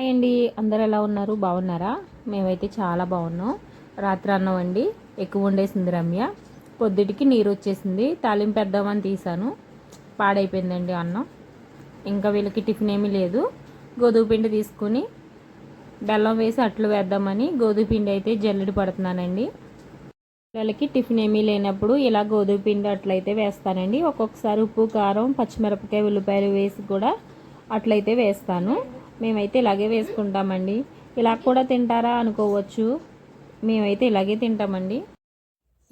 Hi అండి. అందరు ఎలా ఉన్నారు? బాగున్నారా? మేమైతే చాలా బాగున్నాం. రాత్రి అన్నం అండి. ఎక్కువ ఉండేసింది రమ్య. పొద్దుటికి నీరు వచ్చేసింది. తాలింపు పెద్దామని తీసాను పాడైపోయిందండి అన్నం. ఇంకా వీళ్ళకి టిఫిన్ ఏమీ లేదు. గోధుమ పిండి తీసుకుని బెల్లం వేసి అట్లు వేద్దామని గోధుమ పిండి అయితే జల్లెడి పడుతున్నానండి. పిల్లలకి టిఫిన్ ఏమీ లేనప్పుడు ఇలా గోధుమ పిండి అట్లయితే వేస్తానండి. ఒక్కొక్కసారి ఉప్పు కారం పచ్చిమిరపకాయ ఉల్లిపాయలు వేసి కూడా అట్లయితే వేస్తాను. మేమైతే ఇలాగే వేసుకుంటామండి. ఇలా కూడా తింటారా అనుకోవచ్చు. మేమైతే ఇలాగే తింటామండి.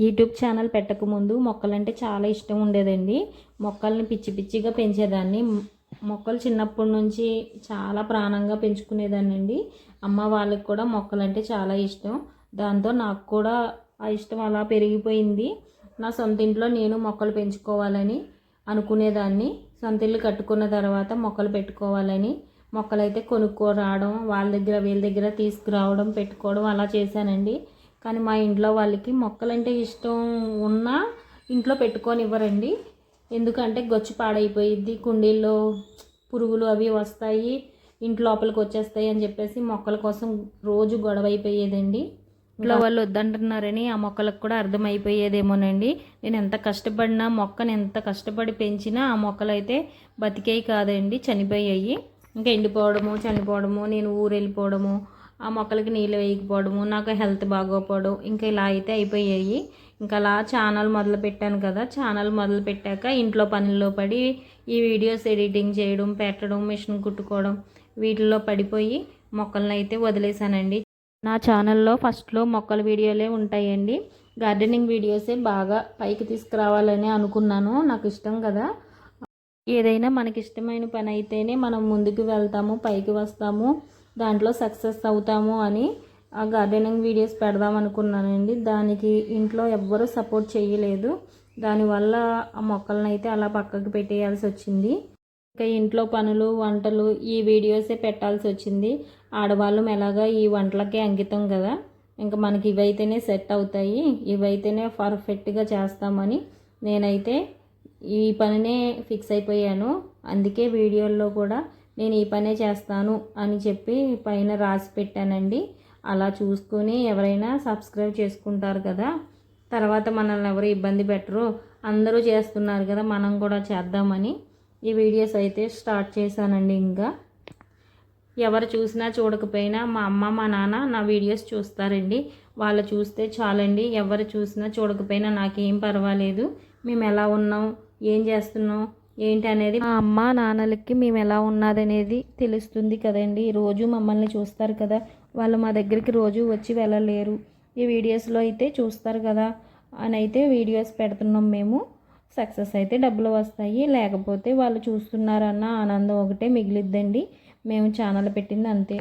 యూట్యూబ్ ఛానల్ పెట్టకముందు మొక్కలంటే చాలా ఇష్టం ఉండేదండి. మొక్కల్ని పిచ్చి పిచ్చిగా పెంచేదాన్ని. మొక్కలు చిన్నప్పటి నుంచి చాలా ప్రాణంగా పెంచుకునేదాన్ని అండి అమ్మ వాళ్ళకి కూడా మొక్కలంటే చాలా ఇష్టం. దాంతో నాకు కూడా ఆ ఇష్టం అలా పెరిగిపోయింది. నా సొంత ఇంట్లో నేను మొక్కలు పెంచుకోవాలని అనుకునేదాన్ని. సొంత ఇల్లు కట్టుకున్న తర్వాత మొక్కలు పెట్టుకోవాలని మొక్కలైతే కొనుక్కో రావడం వాళ్ళ దగ్గర వీళ్ళ దగ్గర తీసుకురావడం పెట్టుకోవడం అలా చేశానండి. కానీ మా ఇంట్లో వాళ్ళకి మొక్కలంటే ఇష్టం ఉన్నా ఇంట్లో పెట్టుకొని ఇవ్వరండి ఎందుకంటే గొచ్చు పాడైపోయిద్ది కుండీల్లో పురుగులు అవి వస్తాయి ఇంటి లోపలికి వచ్చేస్తాయి అని చెప్పేసి మొక్కల కోసం రోజు గొడవ అయిపోయేదండి ఇంట్లో వాళ్ళు వద్దంటున్నారని ఆ మొక్కలకు కూడా అర్థమైపోయేదేమోనండి. నేను ఎంత కష్టపడినా మొక్కను ఎంత కష్టపడి పెంచినా ఆ మొక్కలు అయితే బతికేవి కాదండి చనిపోయాయి. ఇంకా ఎండిపోవడము చనిపోవడము నేను ఊరు వెళ్ళిపోవడము ఆ మొక్కలకి నీళ్ళు వేయకపోవడము నాకు హెల్త్ బాగోపోవడం ఇంకా ఇలా అయితే అయిపోయాయి. ఇంకా అలా ఛానల్ మొదలు పెట్టాను కదా ఛానల్ మొదలు పెట్టాక ఇంట్లో పనుల్లో పడి ఈ వీడియోస్ ఎడిటింగ్ చేయడం పెట్టడం మిషన్ కుట్టుకోవడం వీటిల్లో పడిపోయి మొక్కలను అయితే వదిలేశానండి. నా ఛానల్లో ఫస్ట్లో మొక్కల వీడియోలే ఉంటాయండి. గార్డెనింగ్ వీడియోసే బాగా పైకి తీసుకురావాలని అనుకున్నాను. నాకు ఇష్టం కదా. ఏదైనా మనకి ఇష్టమైన పని అయితేనే మనం ముందుకు వెళ్తాము పైకి వస్తాము దాంట్లో సక్సెస్ అవుతాము అని ఆ గార్డెనింగ్ వీడియోస్ పెడదాం అనుకున్నానండి. దానికి ఇంట్లో ఎవ్వరూ సపోర్ట్ చేయలేదు. దానివల్ల ఆ మొక్కలను అయితే అలా పక్కకు పెట్టేయాల్సి వచ్చింది. ఇంకా ఇంట్లో పనులు వంటలు ఈ వీడియోసే పెట్టాల్సి వచ్చింది. ఆడవాళ్ళం ఎలాగా ఈ వంటలకే అంకితం కదా. ఇంకా మనకి ఇవైతేనే సెట్ అవుతాయి. ఇవైతేనే పర్ఫెక్ట్గా చేస్తామని నేనైతే ఈ పనినే ఫిక్స్ అయిపోయాను. అందుకే వీడియోల్లో కూడా నేను ఈ పనే చేస్తాను అని చెప్పి పైన రాసి పెట్టానండి. అలా చూసుకొని ఎవరైనా సబ్స్క్రైబ్ చేసుకుంటారు కదా తర్వాత మనల్ని ఎవరు ఇబ్బంది పెట్టరు. అందరూ చేస్తున్నారు కదా మనం కూడా చేద్దామని. ఈ వీడియోస్ అయితే స్టార్ట్ చేశానండి ఇంకా. ఎవరు చూసినా చూడకపోయినా మా అమ్మ మా నాన్న నా వీడియోస్ చూస్తారండి. వాళ్ళు చూస్తే చాలండి. ఎవరు చూసినా చూడకపోయినా నాకేం పర్వాలేదు. మేము ఎలా ఉన్నాం? ఏం చేస్తున్నాం ఏంటి అనేది మా అమ్మ నాన్నలకి మేము ఎలా ఉన్నదనేది తెలుస్తుంది కదండి. రోజు మమ్మల్ని చూస్తారు కదా. వాళ్ళు మా దగ్గరికి రోజు వచ్చి వెళ్ళలేరు. ఈ వీడియోస్లో అయితే చూస్తారు కదా అని అయితే వీడియోస్ పెడుతున్నాం మేము. సక్సెస్ అయితే డబ్బులు వస్తాయి. లేకపోతే వాళ్ళు చూస్తున్నారన్న ఆనందం ఒకటే మిగిలిద్దండి. మేము ఛానల్ పెట్టింది అంతే.